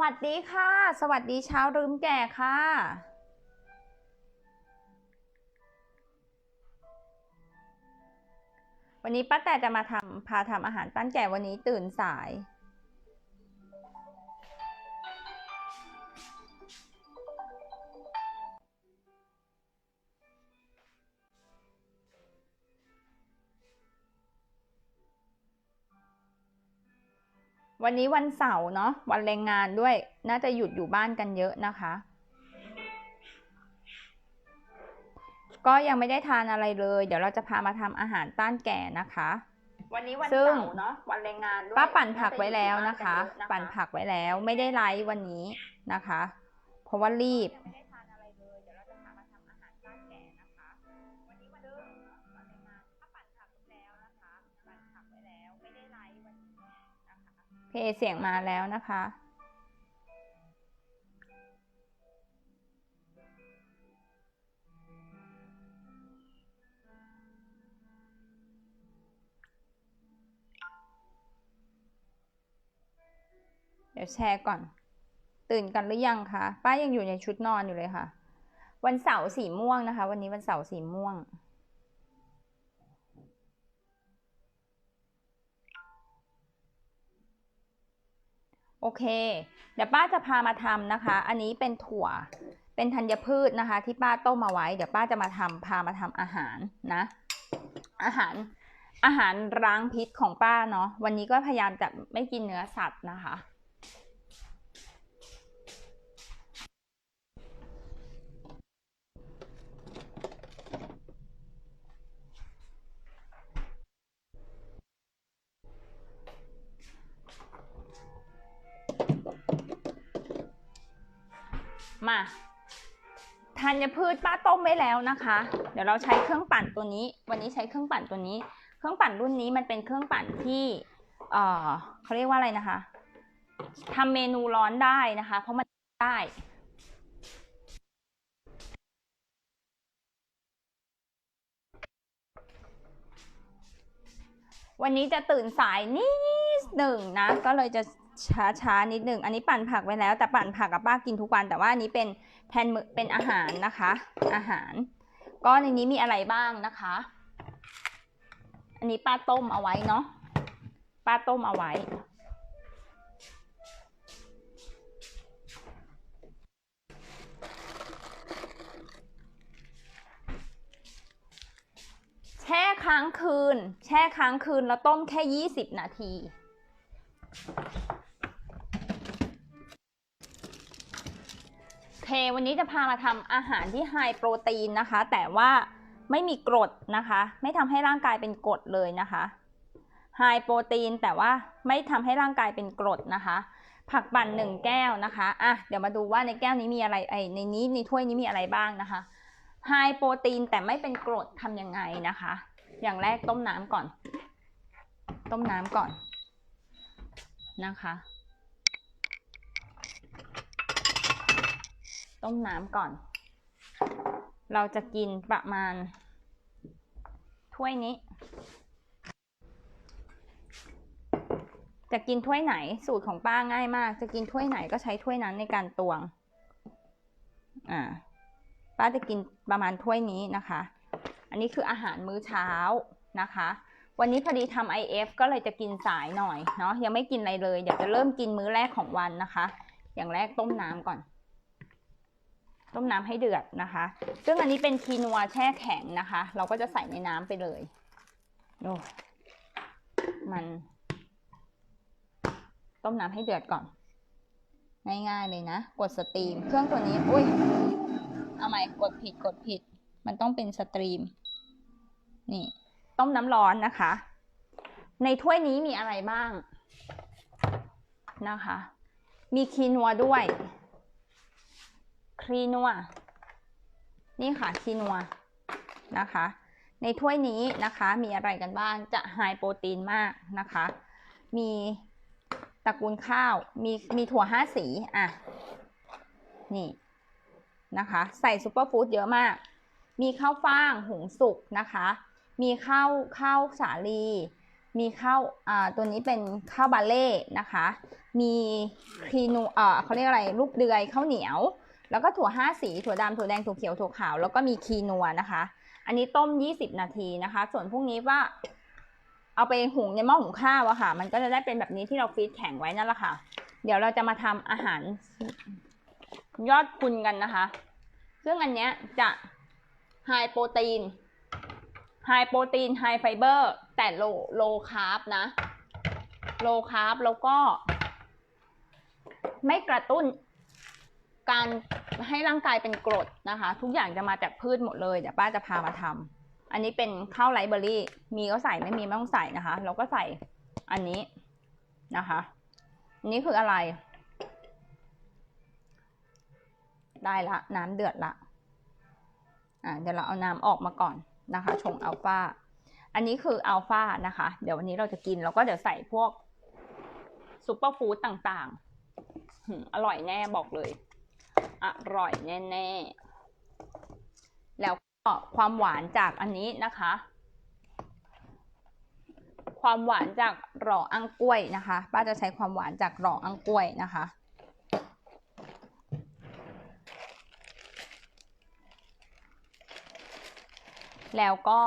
สวัสดีค่ะ สวัสดีเช้าลืมแก่ค่ะ วันนี้ป้าแต่จะมาทำพาทำอาหารตั้นแก่วันนี้ตื่นสาย วันนี้วันเสาร์เนาะวันแรงงานด้วย น่าจะหยุดอยู่บ้านกันเยอะนะคะ ก็ยังไม่ได้ทานอะไรเลย เดี๋ยวเราจะพามาทำอาหารต้านแก่นะคะ วันนี้วันซึ่งเสาร์เนาะวันแรงงานด้วยป้าปั่นผักไว้แล้วนะคะาจอยู่บ้ากัเยอปั่นผักไว้แล้ว ไม่ได้ไลฟ์วันนี้นะคะ เพราะว่ารีบ นะคะเพจเสียงมาแล้วนะคะ เดี๋ยวแชร์ก่อน ตื่นกันหรือยังคะ ป้ายังอยู่ในชุดนอนอยู่เลยค่ะ วันเสาร์สีม่วงนะคะ วันนี้วันเสาร์สีม่วง โอเค เดี๋ยวป้าจะพามาทำนะคะ อันนี้เป็นถั่ว เป็นธัญพืชนะคะ ที่ป้าต้มมาไว้ เดี๋ยวป้าจะมาทำพามาทำอาหารนะ อาหาร อาหารร้างพิษของป้าเนาะ วันนี้ก็พยายามจะไม่กินเนื้อสัตว์นะคะ มาธัญพืชป้าต้มไว้แล้วนะคะ เดี๋ยวเราใช้เครื่องปั่นตัวนี้ วันนี้ใช้เครื่องปั่นตัวนี้ เครื่องปั่นรุ่นนี้มันเป็นเครื่องปั่นที่เออเขาเรียกว่าอะไรนะคะทำเมนูร้อนได้นะคะ เพราะมันได้วันนี้จะตื่นสายนิดหนึ่งนะ ก็เลยจะ ช้าช้าๆนิดหนึ่งอันนี้ปั่นผักไว้แล้ว แต่ปั่นผักกับป้ากินทุกวัน แต่ว่าอันนี้เป็นแทนมือเป็นอาหารนะคะ อาหาร ก็ในนี้มีอะไรบ้างนะคะ อันนี้ป้าต้มเอาไว้เนาะป้าต้มเอาไว้ แช่ค้างคืน แช่ค้างคืนแล้วต้มแค่ 20 นาที วันนี้จะพามาทำอาหารที่ไฮโปรตีนนะคะ แต่ว่าไม่มีกรดนะคะ ไม่ทำให้ร่างกายเป็นกรดเลยนะคะไฮโปรตีนแต่ว่าไม่ทำให้ร่างกายเป็นกรดนะคะ ผักปั่นหนึ่งแก้วนะคะอะเดี๋ยวมาดูว่าในแก้วนี้มีอะไรไอในนี้ในถ้วยนี้มีอะไรบ้างนะคะไฮโปรตีนแต่ไม่เป็นกรดทำยังไงนะคะ อย่างแรกต้มน้ำก่อน ต้มน้ำก่อนนะคะ ต้มน้ำก่อน เราจะกินประมาณ ถ้วยนี้ จะกินถ้วยไหนสูตรของป้าง่ายมาก จะกินถ้วยไหนก็ใช้ถ้วยนั้นในการตวง อ่า ป้าจะกินประมาณถ้วยนี้นะคะ อันนี้คืออาหารมื้อเช้านะคะวันนี้พอดีทำ IF ก็เลยจะกินสายหน่อยเนาะยังไม่กินอะไรเลย เดี๋ยวจะเริ่มกินมื้อแรกของวันนะคะ อย่างแรกต้มน้ำก่อน ต้มน้ำให้เดือดนะคะ ซึ่งอันนี้เป็นคีนัวแช่แข็งนะคะ เราก็จะใส่ในน้ำไปเลยดูมัน ต้มน้ำให้เดือดก่อน ง่ายๆเลยนะ กดสตรีม เครื่องตัวนี้ อุ้ย เอาใหม่ กดผิด กดผิด มันต้องเป็นสตรีม นี่ ต้มน้ำร้อนนะคะ ในถ้วยนี้มีอะไรบ้างนะคะ มีคีนัวด้วย คีนัวนี่ค่ะคีนัวนะคะ ในถ้วยนี้นะคะมีอะไรกันบ้างจะไฮโปรตีนมากนะคะ มีตระกูลข้าวมีมีถั่วห้าสีอะนี่นะคะ ใส่ซูเปอร์ฟู้ดเยอะมาก มีข้าวฟ่างหุงสุกนะคะ มีข้าวข้าวสาลี มีข้าวอ่าตัวนี้เป็นข้าวบาเล่นะคะ มีครีนูเอ่อเขาเรียกอะไรลูกเดือยข้าวเหนียว แล้วก็ถั่วห้าสีถั่วดำถั่วแดงถั่วเขียวถั่วขาวแล้วก็มีคีนัวนะคะ อันนี้ต้ม 20 นาทีนะคะ ส่วนพวกนี้ว่าเอาไปหุงในหม้อหุงข้าวอะค่ะ มันก็จะได้เป็นแบบนี้ที่เราฟรีซแข็งไว้นั่นแหละค่ะ เดี๋ยวเราจะมาทำอาหารยอดคุณกันนะคะ ซึ่งอันเนี้ยจะไฮโปรตีนไฮโปรตีนไฮไฟเบอร์แต่โลโลคาร์บนะ โลคาร์บแล้วก็ ไม่กระตุ้น การให้ร่างกายเป็นกรดนะคะ ทุกอย่างจะมาจากพืชหมดเลยเดี๋ยวป้าจะพามาทำอันนี้เป็นข้าวไรเบอร์รี่ มีก็ใส่ไม่มีไม่ต้องใส่นะคะ เราก็ใส่อันนี้นะคะอันนี้คืออะไร ได้ละน้ำเดือดละอ่าเดี๋ยวเราเอาน้ำออกมาก่อนนะคะชงอัลฟาอันนี้คืออัลฟานะคะ เดี๋ยววันนี้เราจะกินแล้วก็เดี๋ยวใส่พวกซุปเปอร์ฟู้ดต่างๆอร่อยแน่บอกเลย อร่อยแน่ๆ แล้วก็ความหวานจากอันนี้นะคะ ความหวานจากหล่ออังกล้วยนะคะ ป้าจะใช้ความหวานจากหล่ออังกล้วยนะคะแล้วก็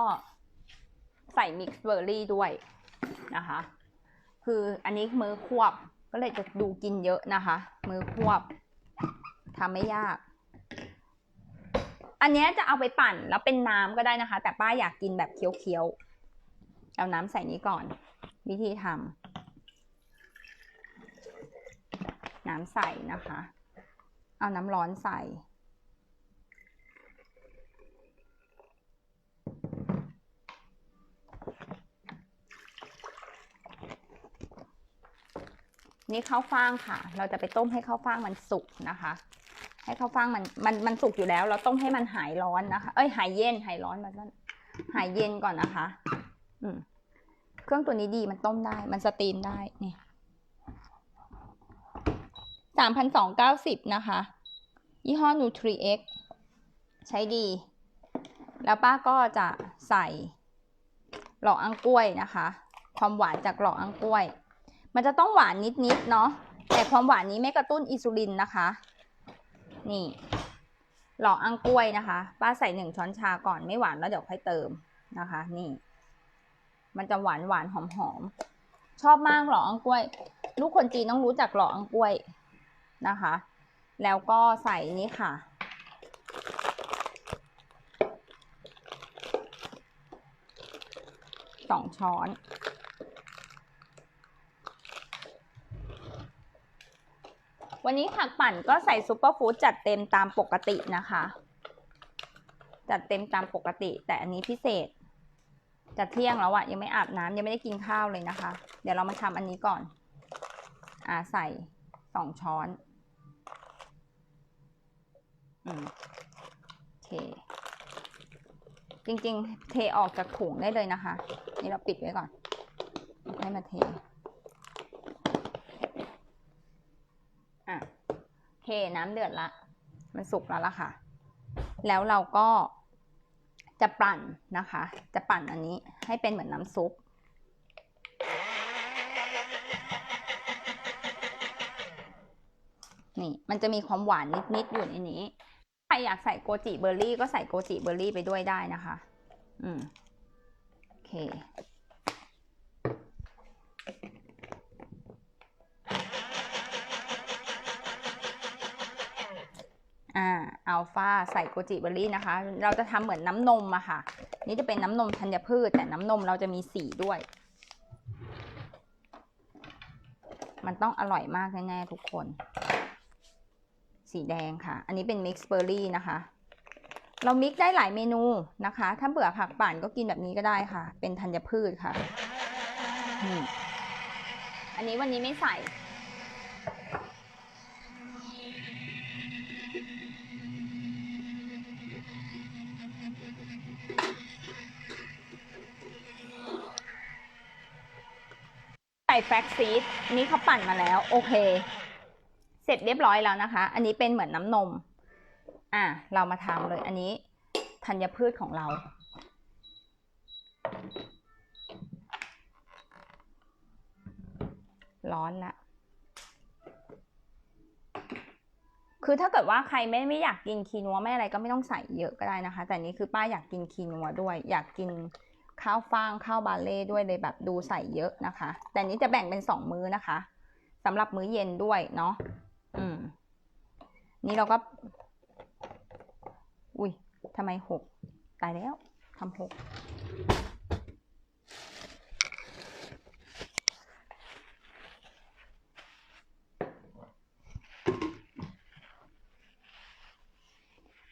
ใส่มิกซ์เบอร์รี่ด้วยนะคะ คืออันนี้มือควบก็เลยจะดูกินเยอะนะคะ มือควบ ทำไม่ยาก อันเนี้ยจะเอาไปปั่นแล้วเป็นน้ำก็ได้นะคะ แต่ป้าอยากกินแบบเคี้ยวๆ เอาน้ำใส่นี้ก่อน วิธีทำน้ำใส่นะคะ เอาน้ำร้อนใส่นี่ข้าวฟ่างค่ะ เราจะไปต้มให้ข้าวฟ่างมันสุกนะคะ ให้ข้าวฟ่างมันมันมันสุกอยู่แล้ว เราต้มให้มันหายร้อนนะคะ เอ้ยหายเย็นหายร้อนมาต้นหายเย็นก่อนนะคะ อืม เครื่องตัวนี้ดีมันต้มได้ มันสตรีมได้เนี่ยสามพันสองเก้าสิบนะคะ ยี่ห้อ Nutri-X ใช้ดี แล้วป้าก็จะใส่หล่ออังกล้วยนะคะ ความหวานจากหล่ออังกล้วย มันจะต้องหวานนิดๆเนาะแต่ความหวานนี้ไม่กระตุ้นอินซูลินนะคะ นี่ หล่ออังกล้วยนะคะ ป้าใส่หนึ่งช้อนชาก่อนไม่หวานแล้วเดี๋ยวค่อยเติมนะคะ นี่ มันจะหวานหวานหอมหอมๆชอบมากหล่ออังกล้วย ลูกคนจีนต้องรู้จักหล่ออังกล้วยนะคะ แล้วก็ใส่นี่ค่ะ สองช้อน วันนี้ผักปั่นก็ใส่ซุปเปอร์ฟู้ดจัดเต็มตามปกตินะคะ จัดเต็มตามปกติ แต่อันนี้พิเศษจะเที่ยงแล้วอะยังไม่อาบน้ำยังไม่ได้กินข้าวเลยนะคะ เดี๋ยวเรามาทำอันนี้ก่อน อ่าใส่สองช้อนอืมโอเค จริงๆ เทออกจากถุงได้เลยนะคะ นี่เราปิดไว้ก่อน ให้มาเท อะโอเคน้ำเดือดละ มันสุกแล้วล่ะค่ะ แล้วเราก็จะปั่นนะคะ จะปั่นอันนี้ให้เป็นเหมือนน้ำซุปนี่มันจะมีความหวานนิดๆอยู่ในนี้ ใครอยากใส่โกจิเบอร์รี่ก็ใส่โกจิเบอร์รี่ไปด้วยได้นะคะ อืม โอเค อัลฟาใส่โกจิเบอร์รี่นะคะ เราจะทำเหมือนน้ำนมอะค่ะ นี่จะเป็นน้ำนมธัญพืช แต่น้ำนมเราจะมีสีด้วย มันต้องอร่อยมากแน่ๆทุกคน สีแดงค่ะ อันนี้เป็นมิกซ์เบอร์รี่นะคะ เรามิกซ์ได้หลายเมนูนะคะ ถ้าเบื่อผักปั่นก็กินแบบนี้ก็ได้ค่ะ เป็นธัญพืชค่ะ อันนี้วันนี้ไม่ใส่ ส่แฟลกซีดนี่เขาปั่นมาแล้ว โอเค เสร็จเรียบร้อยแล้วนะคะ อันนี้เป็นเหมือนน้ำนม อะ เรามาทำเลย อันนี้ธัญพืชของเรา ร้อนละคือถ้าเกิดว่าใครไม่ไม่อยากกินคีนัวไม่อะไรก็ไม่ต้องใส่เยอะก็ได้นะคะ แต่นี้คือป้าอยากกินคีนัวด้วย อยากกิน ข้าวฟ่างข้าวบาเล่ด้วยเลยแบบดูใส่เยอะนะคะ แต่นี้จะแบ่งเป็นสองมื้อนะคะสำหรับมื้อเย็นด้วยเนาะอืม นี่เราก็ อุ้ยทำไมหกตายแล้วทำหก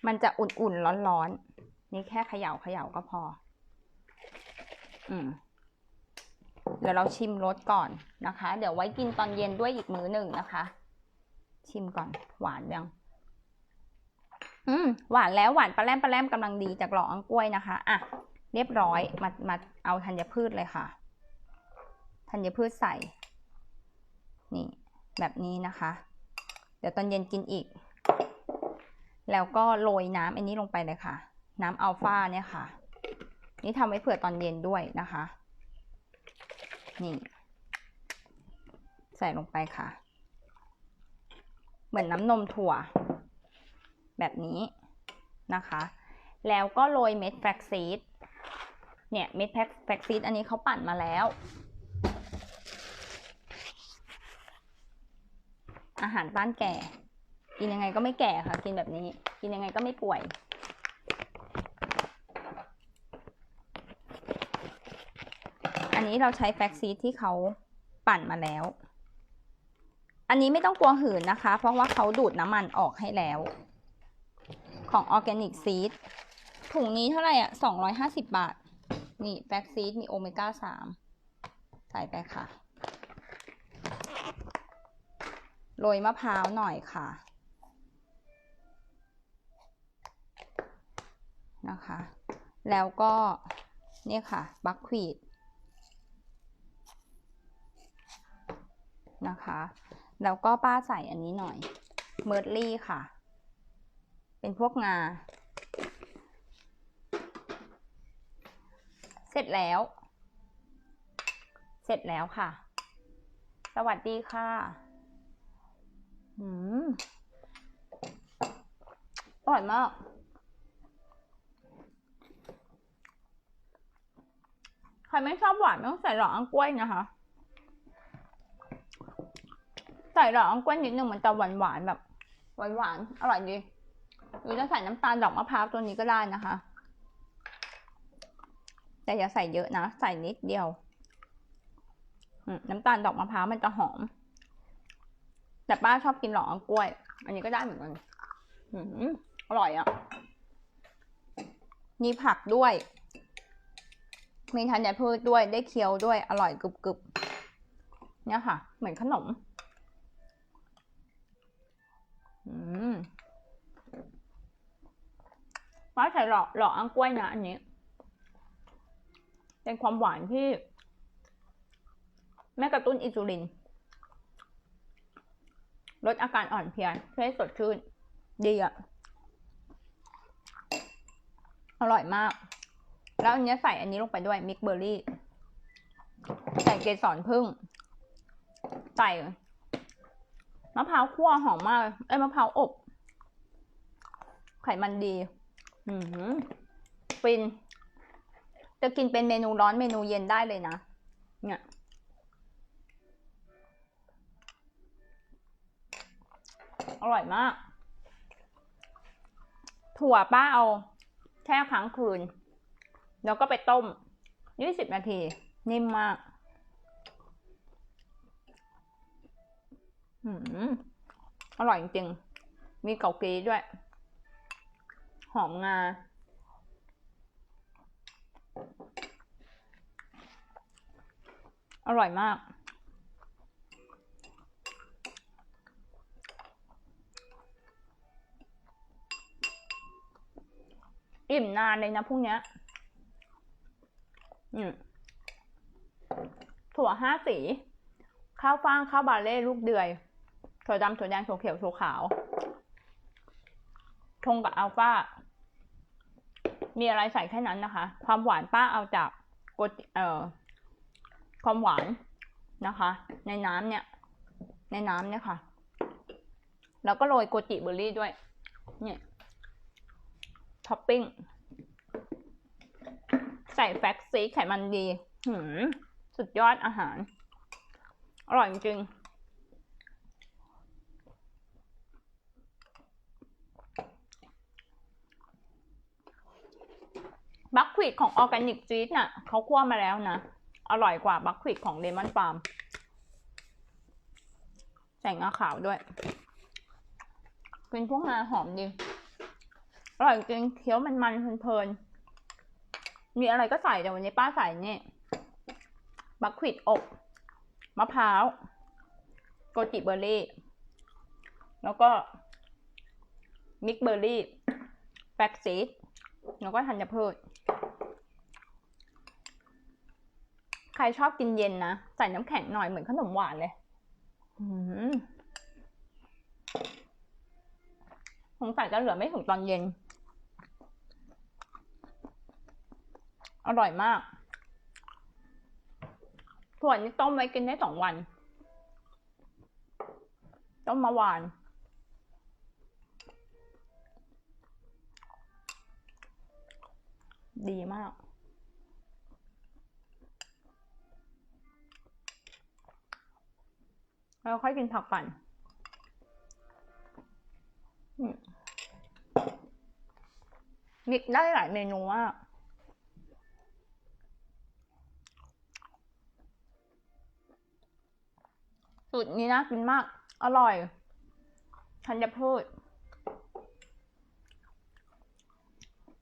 มันจะอุ่นๆ ร้อนๆ นี่แค่เขย่าเขย่าก็พอ อืมเดี๋ยวเราชิมรสก่อนนะคะ เดี๋ยวไว้กินตอนเย็นด้วยอีกมื้อหนึ่งนะคะ ชิมก่อน หวานยัง อืม หวานแล้วหวานปลาแรมปลาแรมกำลังดีจากหลออังกล้วยนะคะ อะ เรียบร้อย มา มาเอาธัญพืชเลยค่ะ ธัญพืชใส่ นี่ แบบนี้นะคะ เดี๋ยวตอนเย็นกินอีก แล้วก็โรยน้ำอันนี้ลงไปเลยค่ะ น้ำอัลฟาเนี่ยค่ะ นี่ทำไว้เผื่อตอนเย็นด้วยนะคะ นี่ ใส่ลงไปค่ะ เหมือนน้ำนมถั่ว แบบนี้นะคะ แล้วก็โรยเม็ดแฟลกซีดเนี่ยเม็ดแฟลกซีดอันนี้เขาปั่นมาแล้ว อาหารต้านแก่ กินยังไงก็ไม่แก่ค่ะ กินแบบนี้ กินยังไงก็ไม่ป่วย อั นนี้เราใช้แฟกซีดที่เขาปั่นมาแล้ว อันนี้ไม่ต้องกลัวหืนนะคะ เพราะว่าเขาดูดน้ำมันออกให้แล้ว ของออร์แกนิกซีดถุงนี้เท่าไหร่อะสองร้อยห้าสิบบาท นี่แฟกซีดมีโอเมก้าสามใส่ไปค่ะ โรยมะพร้าวหน่อยค่ะ นะคะ แล้วก็ เนี่ยค่ะ บัคควีด นะคะ แล้วก็ป้าใส่อันนี้หน่อยเมอร์ลี่ค่ะ เป็นพวกงา เสร็จแล้ว เสร็จแล้วค่ะ สวัสดีค่ะอืมอร่อยมากใครไม่ชอบหวานไม่ต้องใส่หลอดอังกล้วยนะคะ ใส่หลอดอังกล้วยนิดนึงมันจะหวานหวานแบบหวานหวานอร่อยดีหรือจะใส่น้ำตาลดอกมะพร้าวตัวนี้ก็ได้นะคะ แต่อย่าใส่เยอะนะ ใส่นิดเดียวน้ำตาลดอกมะพร้าวมันจะหอม แต่ป้าชอบกินหลอกอังกล้วย อันนี้ก็ได้เหมือนกันอร่อยอะ มีผักด้วย มีธัญพืชด้วย ได้เคี้ยวด้วย อร่อยกรึบกรึบๆเนี่ยค่ะ เหมือนขนม อืมป้าใส่หลอกหลอกอังกล้วยนะอันนี้ เป็นความหวานที่ แม่กระตุ้นอินซูลิน ลดอาการอ่อนเพลียช่วยให้สดชื่น ดีอะอร่อยมาก แล้วอันนี้ใส่อันนี้ลงไปด้วยมิกเบอร์รี่ ใส่เกสรพึ่ง ใส่ มะพร้าวคั่วหอมมากเอ้ยมะพร้าวอบ ไขมันดี อืมฟิน จะกินเป็นเมนูร้อนเมนูเย็นได้เลยนะ เนี่ยอร่อยมาก ถั่วป้าเอาแช่ค้างคืน แล้วก็ไปต้ม 20 นาที นิ่มมาก อร่อยจริงๆ มีเกากีด้วย หอมงา อร่อยมาก อิ่มนานเลยนะพวกเนี้ย อืมถั่วห้าสี ข้าวฟ่างข้าวบาเล่ลูกเดือย ถั่วดำถั่วแดงถั่วเขียวถั่วขาวชงกับอัลฟามีอะไรใส่แค่นั้นนะคะ ความหวานป้าเอาจากกดเอ่อความหวานนะคะ ในน้ำเนี่ย ในน้ำเนี่ยค่ะ แล้วก็โรยโกจิเบอร์รี่ด้วย เนี่ยท็อปปิ้ง ใส่แฟกซีไขมันดี หืม สุดยอดอาหาร อร่อยจริงๆ บั คควิดของออร์แกนิกจีดน่ะเขาคั่วมาแล้วนะ อร่อยกว่าบัคควิดของเลมอนฟาร์มใส่งาขาวด้วยกินพวกงาหอมดี อร่อยจริงเคี้ยวมันมันๆเพลินๆมีอะไรก็ใส่แต่วันนี้ป้าใส่นี่บัคควิดอบมะพร้าวโกจิเบอร์รี่ แล้วก็มิกเบอร์รี่ แฟกซีดแล้วก็ธัญพืช ใครชอบกินเย็นนะ ใส่น้ำแข็งหน่อยเหมือนขนมหวานเลยอืมสงสัยจะเหลือไม่ถึงตอนเย็น อร่อยมากถั่วนี้ต้มไว้กินได้สองวัน ต้มมาวานดีมาก แล้วค่อยกินผักปั่นมิกได้หลายเมนูมากสูตรนี้น่ากินมาก อร่อยธัญพืช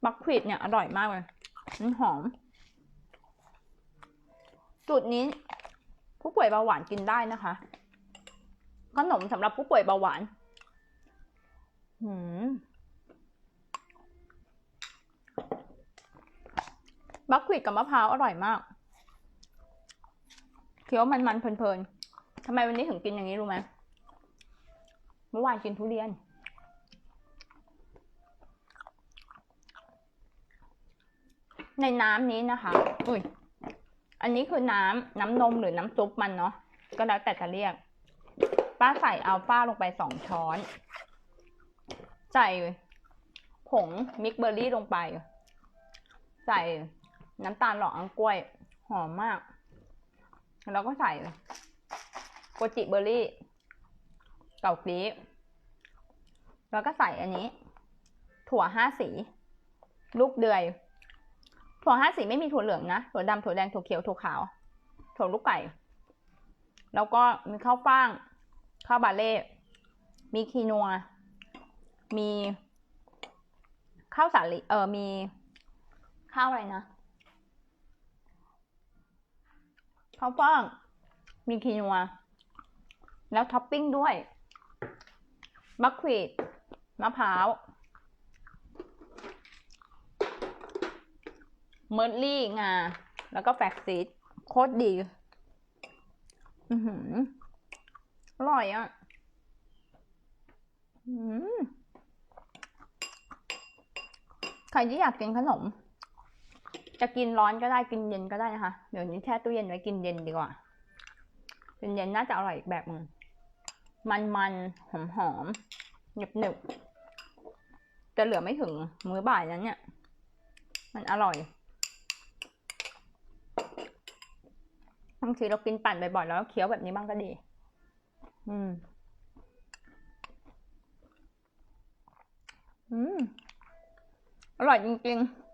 บักควิดเนี่ย อร่อยมากเลยมันหอม สูตรนี้ผู้ป่วยเบาหวานกินได้นะคะ ขนมสำหรับผู้ป่วยเบาหวานหืมบักควิดกับมะพร้าวอร่อยมากเคี้ยวมันๆเพลินๆทำไมวันนี้ถึงกินอย่างนี้รู้ไหมเมื่อวานกินทุเรียน ในน้ำนี้นะคะ อุ้ย อันนี้คือน้ำน้ำนมหรือน้ำซุปมันเนาะ ก็แล้วแต่จะเรียก ป้าใส่อัลฟาลงไปสองช้อน ใส่ผงมิกเบอร์รี่ลงไป ใส่น้ำตาลหล่ออังกล้วย หอมมาก แล้วก็ใส่โกจิเบอร์รี่ เก่ากรีบแล้วก็ใส่อันนี้ ถั่วห้าสี ลูกเดือย ถั่วห้าสีไม่มีถั่วเหลืองนะถั่วดำถั่วแดงถั่วเขียวถั่วขาว ถั่วลูกไก่ แล้วก็มีข้าวฟ่าง ข้าวบาเล่ มีคีนัว มีข้าวสาลีเออมีข้าวอะไรนะข้าวฟ่างมีคีนัว แล้วท็อปปิ้งด้วยบัคควีดมะพร้าวเมอร์ลี่งา แล้วก็แฟกซีดโคตรดี อือหือ อร่อยอะใครที่อยากกินขนม จะกินร้อนก็ได้กินเย็นก็ได้นะคะ เดี๋ยวนี้แช่ตู้เย็นไว้กินเย็นดีกว่ากินเย็นน่าจะอร่อยอีกแบบนึงมันมันหอมหอมหนึบหนึบจะเหลือไม่ถึงมื้อบ่ายนั้นเนี่ย มันอร่อยบางทีเรากินปั่นบ่อยๆแล้วเคี้ยวแบบนี้บ้างก็ดี อืม อืม อร่อยจริงๆ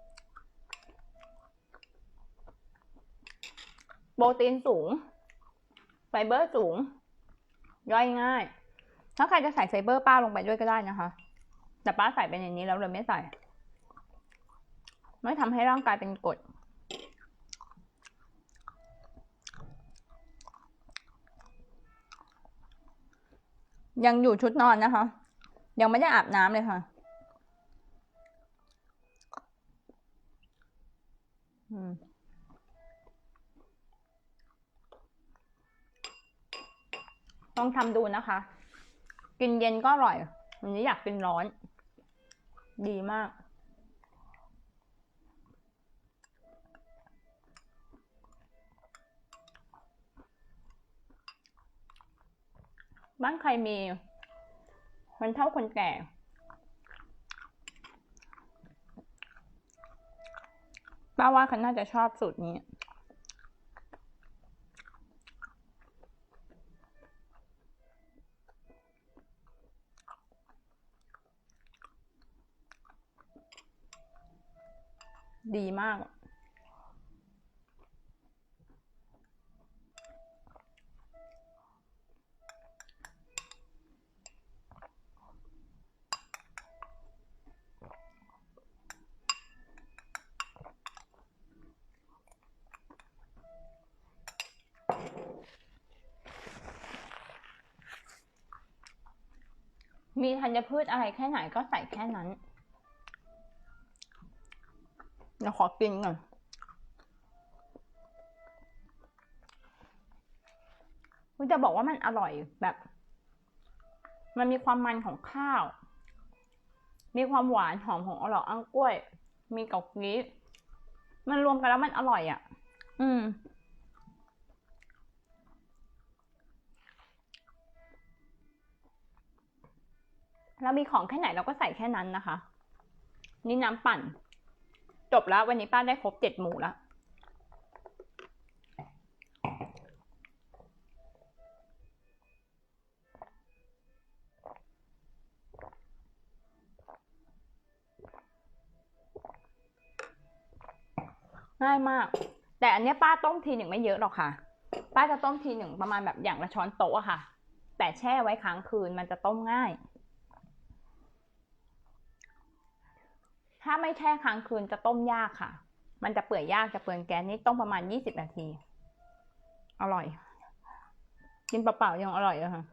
โปรตีนสูง ไฟเบอร์สูง ย่อยง่าย ถ้าใครจะใส่ไฟเบอร์ป้าลงไปด้วยก็ได้นะคะ แต่ป้าใส่ไปในนี้แล้วเลยไม่ใส่ ไม่ทำให้ร่างกายเป็นกรด ยังอยู่ชุดนอนนะคะ ยังไม่ได้อาบน้ำเลยค่ะอืมลองทำดูนะคะ กินเย็นก็อร่อย วันนี้อยากกินร้อน ดีมาก บ้านใครมีคนเฒ่าคนแก่ ป้าว่าเขาน่าจะชอบสูตรนี้ ดีมาก มีธัญพืชอะไรแค่ไหนก็ใส่แค่นั้นเดี๋ยวขอกินก่อนคุณจะบอกว่ามันอร่อยแบบ มันมีความมันของข้าว มีความหวานหอมของอร่อยอังกล้วย มีเกากี้มันรวมกันแล้วมันอร่อยอะ อืม เรามีของแค่ไหนเราก็ใส่แค่นั้นนะคะ นี่น้ำปั่น จบแล้ว วันนี้ป้าได้ครบเจ็ดหมูแล้วง่ายมาก แต่อันนี้ป้าต้มทีหนึ่งไม่เยอะหรอกค่ะ ป้าจะต้มทีหนึ่งประมาณแบบอย่างละช้อนโต๊ะค่ะ แต่แช่ไว้ค้างคืนมันจะต้มง่าย ถ้าไม่แช่ค้างคืนจะต้มยากค่ะ มันจะเปื่อยยากจะเปลืองแก๊สนี่ต้มประมาณยี่สิบนาที อร่อย กินเปล่าๆยังอร่อยเลยค่ะ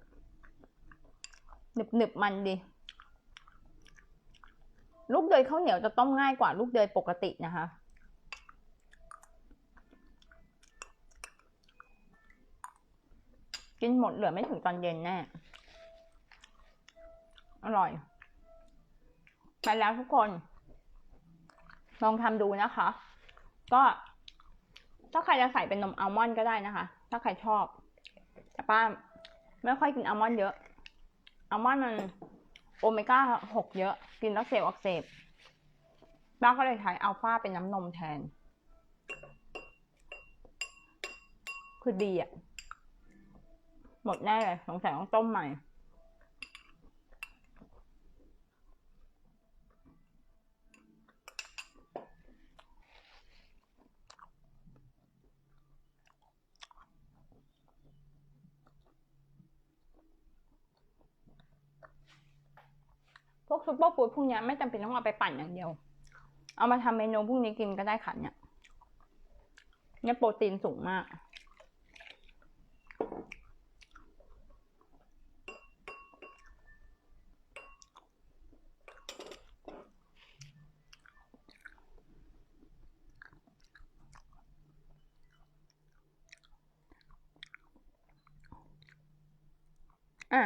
หนึบหนึบๆมันดี ลูกเดยข้าวเหนียวจะต้มง่ายกว่าลูกเดยปกตินะคะกินหมดเหลือไม่ถึงตอนเย็นแน่ อร่อย ไปแล้วทุกคน ลองทำดูนะคะ ก็ถ้าใครจะใส่เป็นนมอัลมอนด์ก็ได้นะคะ ถ้าใครชอบ แต่ป้าไม่ค่อยกินอัลมอนด์เยอะ อัลมอนด์มันโอเมก้าหกเยอะ กินแล้วเซลล์อักเสบป้าก็เลยใช้อัลฟาเป็นน้ำนมแทน คือดีอะหมดแน่เลยสงสัยต้องต้มใหม่ พวกซุปเปอร์ฟู้ดพวกนี้ไม่จำเป็นต้องเอาไปปั่นอย่างเดียว เอามาทำเมนูพวกนี้กินก็ได้ค่ะเนี่ยเนี่ยโปรตีนสูงมากอะ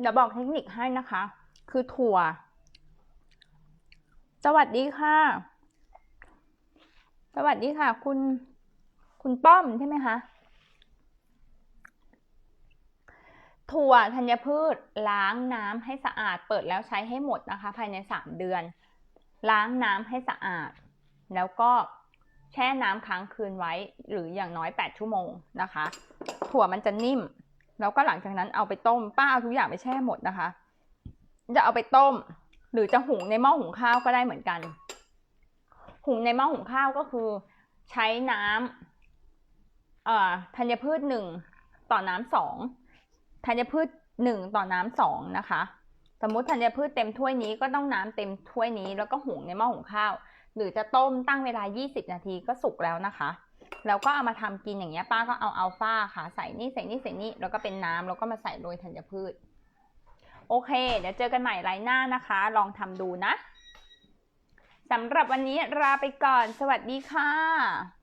เดี๋ยวบอกเทคนิคให้นะคะ คือถั่ว สวัสดีค่ะ สวัสดีค่ะ คุณ คุณป้อมใช่ไหมคะ ถั่วธัญพืชล้างน้ำให้สะอาด เปิดแล้วใช้ให้หมดนะคะ ภายในสามเดือน ล้างน้ำให้สะอาด แล้วก็แช่น้ำค้างคืนไว้ หรืออย่างน้อย 8 ชั่วโมงนะคะ ถั่วมันจะนิ่ม แล้วก็หลังจากนั้นเอาไปต้ม ป้าเอาทุกอย่างไปแช่หมดนะคะ จะเอาไปต้ม หรือจะหุงในหม้อหุงข้าวก็ได้เหมือนกัน หุงในหม้อหุงข้าวก็คือ ใช้น้ำเอ่อธัญพืชหนึ่งต่อน้ำสองธัญพืชหนึ่งต่อน้ำสองนะคะ สมมติธัญพืชเต็มถ้วยนี้ก็ต้องน้ำเต็มถ้วยนี้แล้วก็หุงในหม้อหุงข้าว หรือจะต้มตั้งเวลา 20 นาทีก็สุกแล้วนะคะแล้วก็เอามาทำกินอย่างเงี้ยป้าก็เอาอัลฟาค่ะใส่นี่ใส่นี่ใส่นี่แล้วก็เป็นน้ำแล้วก็มาใส่โรยธัญพืช โอเค เดี๋ยวเจอกันใหม่ไลน์หน้านะคะ ลองทำดูนะสำหรับวันนี้ลาไปก่อน สวัสดีค่ะ